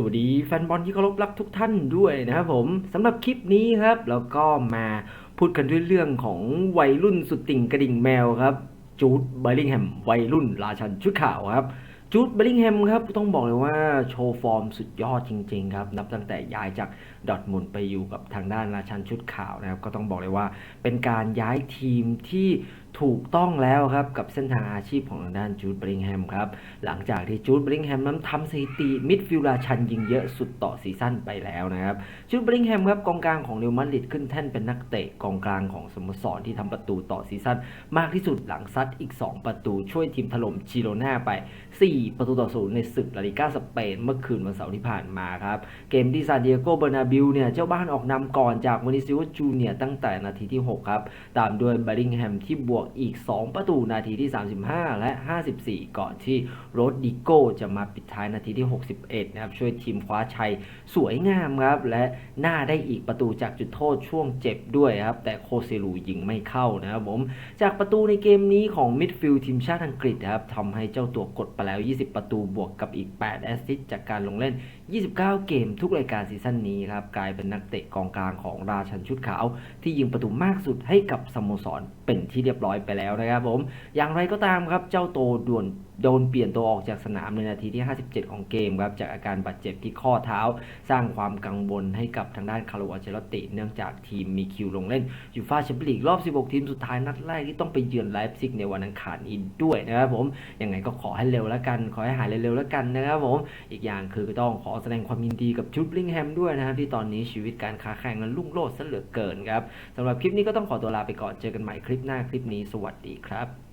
สวัสดีแฟนบอลที่เคารพรักทุกท่านด้วยนะครับผมสำหรับคลิปนี้ครับแล้วก็มาพูดกันด้วยเรื่องของวัยรุ่นสุดติ่งกระดิ่งแมวครับจูดไบร์ลิงแฮมวัยรุ่นราชันชุดขาวครับ จูดเบร์ลิงแฮมครับต้องบอกเลยว่าโชว์ฟอร์มสุดยอดจริงๆครับ นับตั้งแต่ย้ายจากดอทมุนไปอยู่กับทางด้านราชันชุดขาวนะครับ ก็ต้องบอกเลยว่าเป็นการย้ายทีมที่ถูกต้องแล้วครับ กับเส้นทางอาชีพของทางด้านจูดเบร์ลิงแฮมครับ หลังจากที่จูดเบร์ลิงแฮมนั้นทำสถิติมิดฟิลด์ราชันยิงเยอะสุดต่อซีซั่นไปแล้วนะครับจูดเบริงแฮมครับกองกลางของเรอัลมาดริดขึ้นแท่นเป็นนักเตะกองกลางของสโมสรที่ทำประตูต่อซีซั่นมากที่สุดหลังซัดอีก 2 ประตูช่วยทีมถล่มชิโรนาไป4ประตูต่อศูนย์ในศึกลาลิก้าสเปนเมื่อคืนวันเสาร์ที่ผ่านมาครับ เกมที่ซานดิเอโกเบอร์นาบิลเนี่ย เจ้าบ้านออกนำก่อนจากวานิซิโอจูเนียตั้งแต่นาทีที่ 6 ครับ ตามด้วยบริงแฮมที่บวกอีก 2 ประตูนาทีที่ 35 และ 54 ก่อนที่โรดดิโกจะมาปิดท้ายนาทีที่ 61 นะครับ ช่วยทีมคว้าชัยสวยงามครับ และหน่าได้อีกประตูจากจุดโทษช่วงเจ็บด้วยครับ แต่โคเซลูยิงไม่เข้านะครับผมจากประตูในเกมนี้ของมิดฟิลด์ทีมชาติอังกฤษครับทำให้เจ้าตัวกดไปแล้ว20 ประตูบวกกับอีก 8 แอสซิสต์จากการลงเล่น 29 เกมทุกรายการซีซั่นนี้ครับ กลายเป็นนักเตะกองกลางของราชันชุดขาว ที่ยิงประตูมากสุดให้กับสโมสรเป็นที่เรียบร้อยไปแล้วนะครับผม อย่างไรก็ตามครับ เจ้าโตด่วนโดนเปลี่ยนตัวออกจากสนามในนาทีที่ 57 ของเกมครับ จากอาการบาดเจ็บที่ข้อเท้า สร้างความกังวลให้กับทางด้านคาร์โลอัเชลติเนื่องจากทีมมีคิวลงเล่นยูฟาแชมเปี้ยนลีกรอบ 16 ทีมสุดท้ายนัดแรกที่ต้องไปเยือนไลฟ์ซิกในวันอังคารนี้ด้วยนะครับผม ยังไงก็ขอให้เร็วแล้วกันขอให้หายเร็วๆแล้วกันนะครับผม อีกอย่างคือก็ต้องขอแสดงความยินดีกับชุดลิงแฮมด้วยนะครับที่ตอนนี้ชีวิตการค้าแข่งนั้นลุ่งโลดซะเหลือเกินครับสำหรับคลิปนี้ก็ต้องขอตัวลาไปก่อนเจอกันใหม่คลิปหน้าคลิปนี้สวัสดีครับ